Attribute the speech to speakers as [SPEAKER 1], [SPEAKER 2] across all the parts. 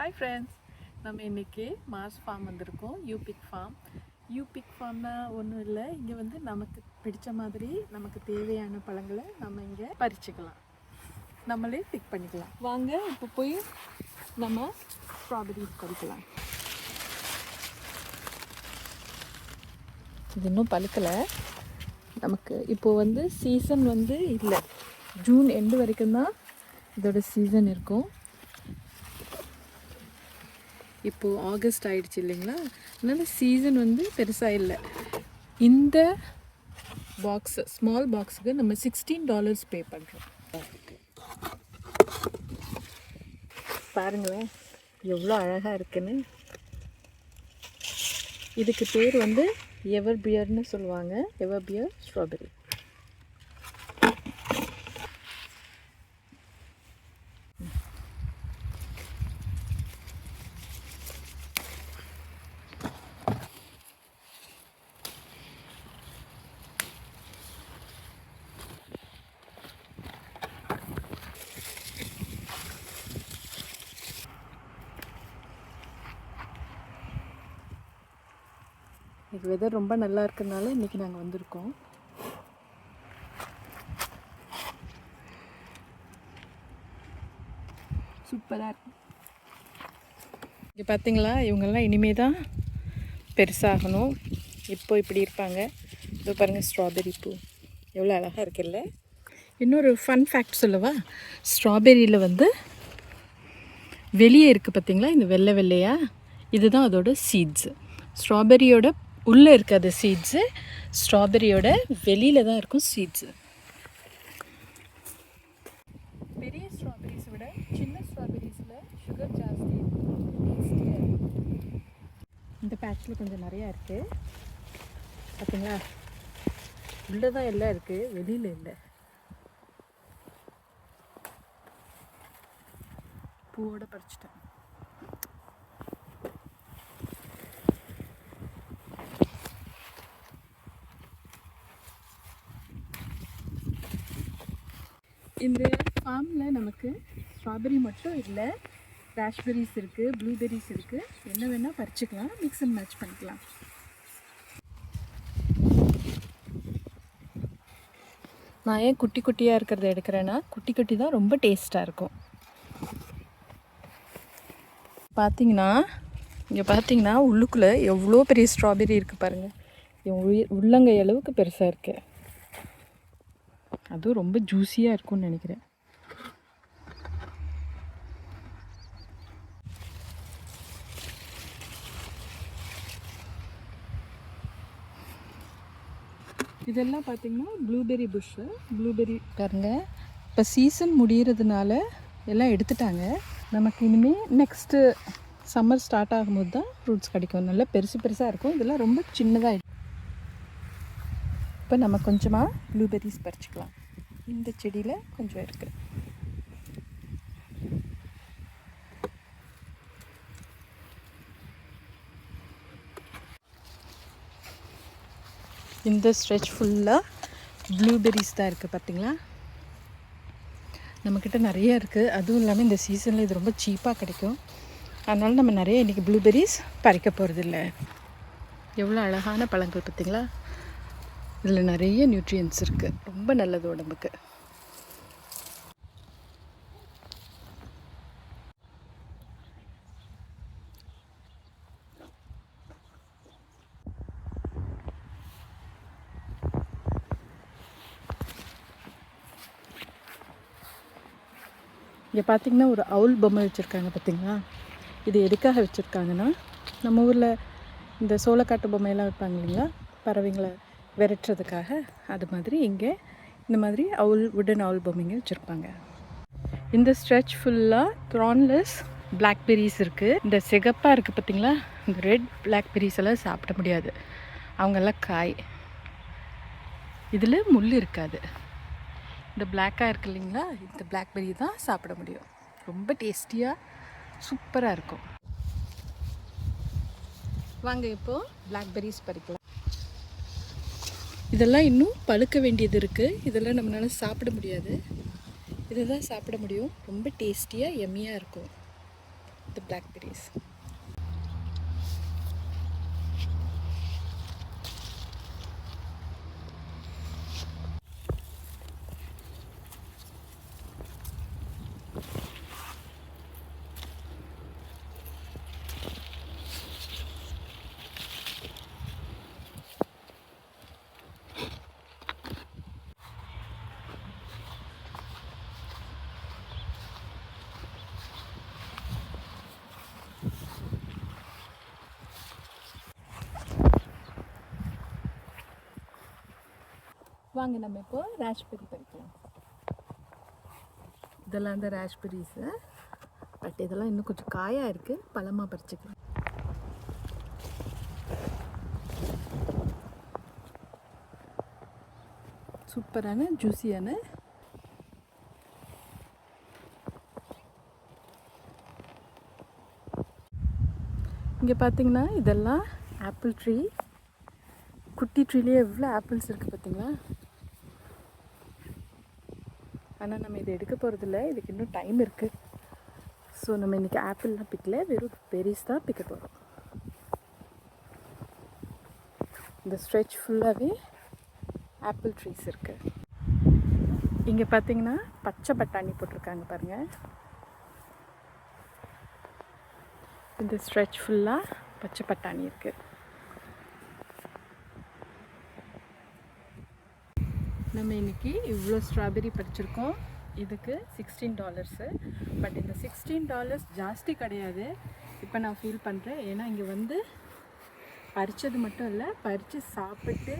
[SPEAKER 1] Hi friends நம்ம இன்றைக்கி mass form வந்திருக்கோம். யூபிக் ஃபார்ம் யூபிக் ஃபார்ம்னா ஒன்றும் இல்லை. இங்கே வந்து நமக்கு பிடித்த மாதிரி நமக்கு தேவையான பழங்களை நம்ம இங்கே பறிச்சுக்கலாம். நம்மளே பிக் பண்ணிக்கலாம். வாங்க இப்போ போய் நம்ம ஸ்ட்ராபெரி பறிக்கலாம். இது இன்னும் பழுக்கலை. நமக்கு இப்போது வந்து சீசன் வந்து இல்லை. ஜூன் எண்டு வரைக்கும் தான் இதோட சீசன் இருக்கும். இப்போது ஆகஸ்ட் ஆகிடுச்சு இல்லைங்களா? அதனால் சீசன் வந்து பெருசாக இல்லை. இந்த பாக்ஸ் ஸ்மால் பாக்ஸுக்கு நம்ம சிக்ஸ்டீன் டாலர்ஸ் பே பண்ணுறோம் பாருங்களேன் எவ்வளோ அழகாக இருக்குன்னு. இதுக்கு பேர் வந்து எவர் பியர்னு சொல்லுவாங்க. எவர் பியர் ஸ்ட்ராபெரி இன்னைக்கு வெதர் ரொம்ப நல்லா இருக்கிறதுனால இன்றைக்கி நாங்கள் வந்திருக்கோம். சூப்பராக இருக்கும் இங்கே பார்த்தீங்களா இவங்கெல்லாம் இனிமே தான் பெருசாகணும். இப்போ இப்படி இருப்பாங்க? இப்போ பாருங்கள் ஸ்ட்ராபெரி பூ. எவ்வளோ அழகாக இருக்குல்ல? இன்னொரு ஃபன் ஃபேக்ட் சொல்லவா? ஸ்ட்ராபெரியில் வந்து வெளியே இருக்குது பார்த்தீங்களா இந்த வெள்ளை வெள்ளையா? இதுதான் அதோட சீட்ஸு ஸ்ட்ராபெரியோட உள்ளே இருக்காது சீட்ஸு ஸ்ட்ராபெரியோட வெளியில் தான் இருக்கும் சீட்ஸு பெரிய ஸ்ட்ராபெரிஸ் விட சின்ன ஸ்ட்ராபெரிஸில் சுகர் ஜாஸ்தி இந்த பேட்சில் கொஞ்சம் நிறையா இருக்குது பார்த்தீங்களா உள்ளே தான் எல்லாம் இருக்குது வெளியில் இல்லை. பூவோட பறிச்சிட்டேன். இந்த ஃபார்மில் நமக்கு ஸ்ட்ராபெரி மட்டும் இல்லை ராஷ்பெரிஸ் இருக்குது ப்ளூபெரிஸ் இருக்குது என்ன வேணால் பறிச்சுக்கலாம் மிக்ஸ் அண்ட் மேட்ச் பண்ணிக்கலாம். நான் ஏன் குட்டி குட்டியாக இருக்கிறத எடுக்கிறேன்னா குட்டி குட்டி தான் ரொம்ப டேஸ்ட்டாக இருக்கும். பார்த்தீங்கன்னா இங்கே பார்த்தீங்கன்னா உள்ளுக்குள்ளே எவ்வளோ பெரிய ஸ்ட்ராபெரி இருக்குது பாருங்கள் என் உயிர் உள்ளங்கை அளவுக்கு பெருசாக இருக்குது அதுவும் ரொம்ப ஜூஸியாக இருக்கும்னு நினைக்கிறேன். இதெல்லாம் பார்த்திங்கன்னா ப்ளூபெரி புஷ்ஷு ப்ளூபெரி பாருங்க. இப்போ சீசன் முடியறதுனால எல்லாம் எடுத்துட்டாங்க. நமக்கு இனிமேல் நெக்ஸ்ட்டு சம்மர் ஸ்டார்ட் ஆகும்போது தான் ஃப்ரூட்ஸ் கிடைக்கும். நல்லா பெருசு பெருசாக இருக்கும். இதெல்லாம் ரொம்ப சின்னதாக இப்போ நம்ம கொஞ்சமாக ப்ளூபெரிஸ் பறிச்சிக்கலாம். இந்த செடியில் கொஞ்சம் இருக்குது இந்த ஸ்ட்ரெச் ஃபுல்லாக ப்ளூபெரிஸ் தான் இருக்குது பார்த்தீங்களா? நம்மக்கிட்ட நிறைய இருக்குது அதுவும் இல்லாமல் இந்த சீசனில் இது ரொம்ப சீப்பாக கிடைக்கும். அதனால் நம்ம நிறைய இன்றைக்கி ப்ளூபெரிஸ் பறிக்க போகிறதில்ல எவ்வளோ அழகான பழங்கள் பார்த்தீங்களா? இதில் நிறைய நியூட்ரியன்ஸ் இருக்குது ரொம்ப நல்லது உடம்புக்கு. இங்கே பார்த்தீங்கன்னா ஒரு அவுல் பொம்மை வச்சுருக்காங்க பார்த்தீங்களா இது எதுக்காக வச்சுருக்காங்கன்னா நம்ம ஊரில் இந்த சோளக்காட்டு பொம்மையெல்லாம் வைப்பாங்க இல்லைங்களா? பறவைங்களை விரட்டுறதுக்காக அது மாதிரி இங்கே இந்த மாதிரி அவுல் உடன் அவுல் பொம்மைங்க வச்சுருப்பாங்க. இந்த ஸ்ட்ரெச் ஃபுல்லாக த்ரான்லெஸ் பிளாக்பெரிஸ் இருக்குது இந்த சிகப்பாக இருக்குது பார்த்தீங்களா இந்த ரெட் பிளாக்பெரிஸ் எல்லாம் சாப்பிட முடியாது. அவங்கெல்லாம் காய். இதில் முள் இருக்காது. இந்த பிளாக்காக இருக்கு இல்லைங்களா? இந்த பிளாக்பெரி தான் சாப்பிட முடியும். ரொம்ப டேஸ்டியாக சூப்பராக இருக்கும். வாங்க இப்போது பிளாக்பெரிஸ் பறிக்கலாம். இதெல்லாம் இன்னும் பழுக்க வேண்டியது இருக்குது இதெல்லாம் நம்மளால சாப்பிட முடியாது. இதை தான் சாப்பிட முடியும். ரொம்ப டேஸ்டியாக எம்மியாக இருக்கும். The blackberries. வாங்க நம்ம இப்போ ராஷ்பெரி பறிக்கலாம் இதெல்லாம் இந்த ராஷ்பெரிஸு பட் இதெல்லாம் இன்னும் கொஞ்சம் காயாக இருக்குது பழமாக பறிச்சுக்கலாம். சூப்பரான ஜூஸியான இங்கே பார்த்தீங்கன்னா இதெல்லாம் ஆப்பிள் ட்ரீ குட்டி ட்ரீலேயே எவ்வளோ ஆப்பிள்ஸ் இருக்குது பார்த்தீங்களா ஆனால் நம்ம இதை எடுக்க போகிறதில்ல இதுக்கு இன்னும் டைம் இருக்குது ஸோ நம்ம இன்றைக்கி ஆப்பிள்லாம் பிக்கல. வெறும் பெரிஸ் தான் பிக்க போகிறோம் இந்த ஸ்ட்ரெச் ஃபுல்லாகவே ஆப்பிள் ட்ரீஸ் இருக்குது இங்கே பார்த்தீங்கன்னா பச்சை பட்டாணி போட்டிருக்காங்க பாருங்கள் இந்த ஸ்ட்ரெச் ஃபுல்லாக பச்சை பட்டாணி இருக்குது நம்ம இன்றைக்கி இவ்வளோ ஸ்ட்ராபெரி படிச்சிருக்கோம் இதுக்கு சிக்ஸ்டீன் டாலர்ஸு பட் இந்த சிக்ஸ்டீன் டாலர்ஸ் ஜாஸ்தி கிடையாது. இப்போ நான் ஃபீல் பண்ணுறேன் ஏன்னா இங்கே வந்து பறித்தது மட்டும் இல்லை பறித்து சாப்பிட்டு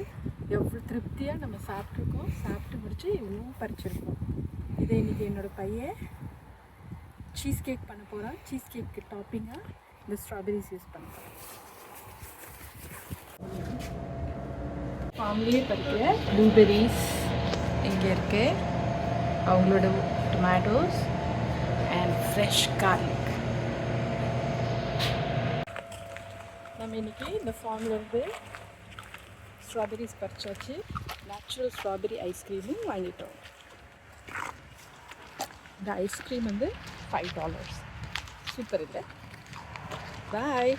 [SPEAKER 1] எவ்வளோ திருப்தியாக நம்ம சாப்பிட்ருக்கோம் சாப்பிட்டு முடிச்சு இவ்வளோ பறிச்சிருக்கோம். இதை இன்றைக்கி என்னோடய பையன் சீஸ் கேக் பண்ண போகிறான் சீஸ் கேக்கு டாப்பிங்காக இந்த ஸ்ட்ராபெரிஸ் யூஸ் பண்ண போகிறேன் ஃபார்ம்லேயே பறிக்கிற ப்ளூபெரிஸ் இங்கே இருக்கு. அவங்களோட டொமேட்டோஸ் அண்ட் ஃப்ரெஷ் கார்லிக் நம்ம இன்றைக்கி இந்த ஃபார்மில் இருந்து ஸ்ட்ராபெரிஸ் பறிச்சாச்சு. நேச்சுரல் ஸ்ட்ராபெரி ஐஸ்கிரீமும் வாங்கிட்டோம். இந்த ஐஸ்கிரீம் வந்து ஃபைவ் டாலர்ஸ் சூப்பர் இல்லை? பாய்